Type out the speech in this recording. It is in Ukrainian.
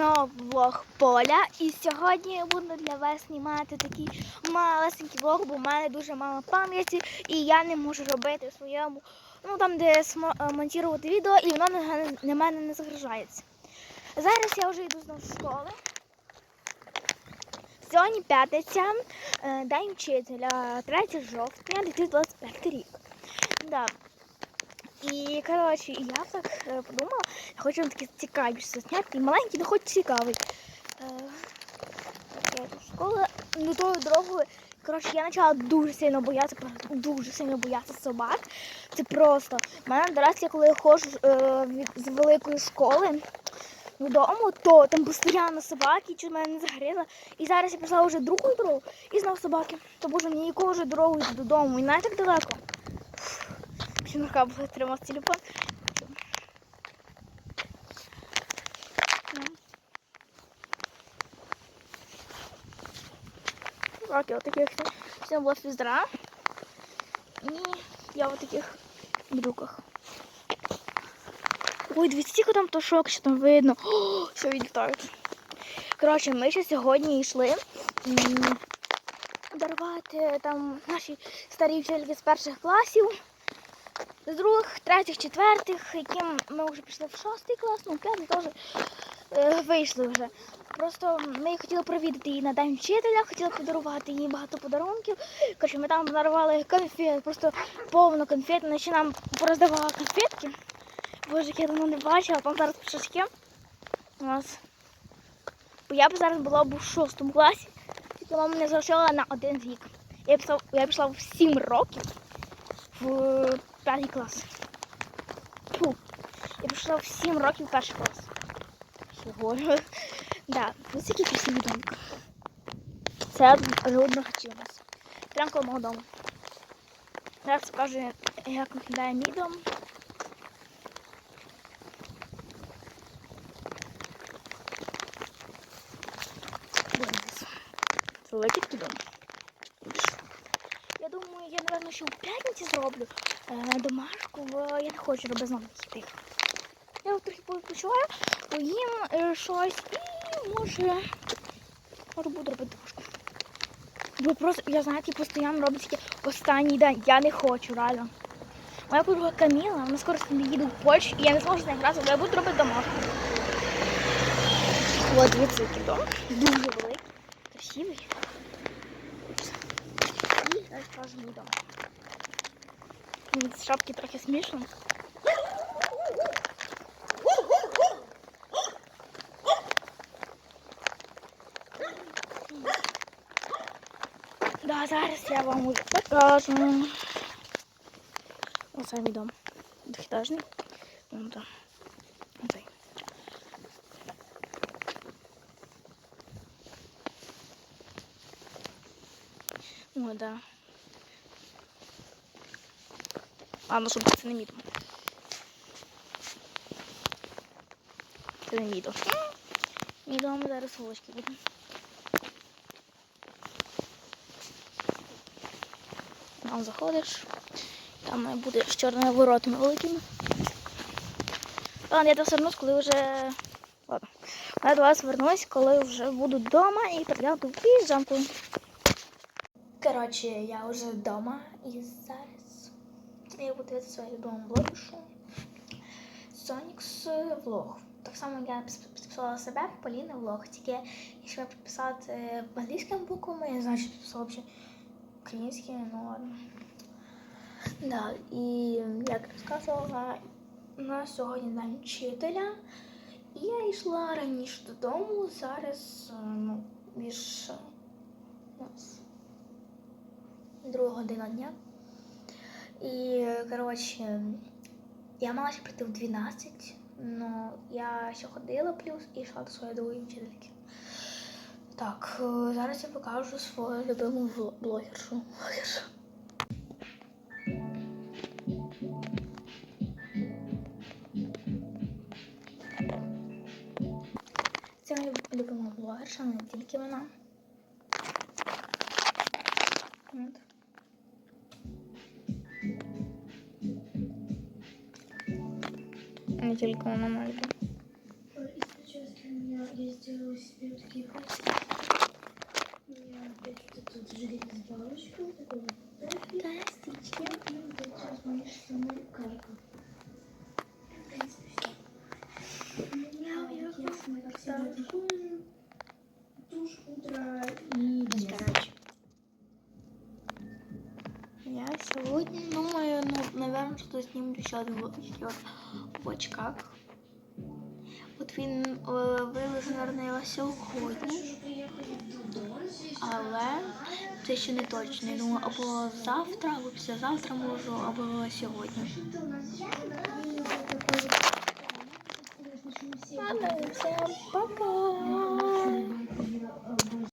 знову поля. І сьогодні я буду для вас знімати такий малесенький влог, бо в мене дуже мало пам'яті, і я не можу робити в своєму, ну там, де е, монтувати відео, і воно на, на мене не загружається. Зараз я вже йду знову з школи. Сьогодні п'ятниця, е, день вчителя, 3 жовтня 2025 рік. Да. І коротше, я так е, подумала, я хочу таке цікавіше зняти. І маленький, не хоч цікавий. Е, так, я йду в школу. Ну дорогою. Коротше, я почала дуже сильно боятися, дуже сильно боятися собак. Це просто. У мене дорожці, коли я ходжу е, з великої школи додому, то там постійно собаки, чи мене не загризла. І зараз я пішла вже другу дорогу і знов собаки. То боже, мені нікого вже дорогу йти додому. І навіть так далеко. На рука буде тримати телефон. Ну. Так, я в таких сьогодні була фізра. І я в таких брюках. Ой, дивіться, скільки там тушок, що там видно. О, все відлітають. Коротше, ми ще сьогодні йшли дарувати там наші старі вчительки з перших класів, з других, третіх, четвертих, яким ми вже пішли в шостий клас, ну п'ятий теж е, вийшли вже. Просто ми хотіли провідати її на день вчителя, хотіли подарувати їй багато подарунків. Коротше, ми там подарували конфет, просто повно конфет, наче нам пороздавали конфетки. Боже, я давно не бачила, там зараз пішачки у нас. Бо я б зараз була б у шостому класі, тільки мама мене залишила на один рік. Я пішла, я пішла в 7 років в п'ятий клас. Фу. Я пішла в 7 років в перший клас. Чого? Да, ось такі красиві домик. Це жодного хачі у нас. Прямо коло мого дому. Зараз покажу, як виглядає мій дом. Дивимось. Це великий такий дом. Думаю, в п'ятниці зроблю е, домашку, бо я не хочу робити знову таких. Я трохи відпочиваю, поїм е, щось і може, буду робити домашку. Бо просто, я знаєте, постійно роблю тільки останній день. Я не хочу, реально. Моя подруга Каміла, вона скоро їде в Польщу, і я не зможу з нею грати, бо я буду робити домашку. От дивіться, який дом. Дуже великий, красивий. І зараз покажу мій дом. З шапки трохи смішно. Да, зараз я вам уже покажу. Оце мій дом. Двохетажний. Вон там. Оцей. О, да. Ладно, щоб це не мій дом. Це не мій дом. Зараз волочки буде. Там заходиш. Там бути з чорними воротами великими. Ладно, я до вас вернусь, коли вже. Ладно. Я до вас вернусь, коли вже буду вдома і перегляну піжамку. Коротше, я вже вдома і зараз я буду дивитися своє любиму блогершу. Сонікс влог. Так само я підписала себе в Поліни влог, тільки якщо підписати англійськими буквами, я знаю, що підписала взагалі українськими, ну ладно. Да, і як розказувала, у нас сьогодні день вчителя. І я йшла раніше додому, зараз е, ну, більш е, у нас друга година дня. І, коротше, я мала ще прийти в 12, але я ще ходила плюс і йшла до своєї другої вчительки. Так, е, зараз я покажу свою любиму блогершу. блогершу. Це моя любима блогерша, не тільки вона. не тільки вона може. Я сегодня наверное, що знімлю ще один влог в очках. От він е, вилез, наверное, сьогодні, але це ще не точно. Я думаю, або завтра, або післязавтра можу, або сьогодні. Ладно, всем пока!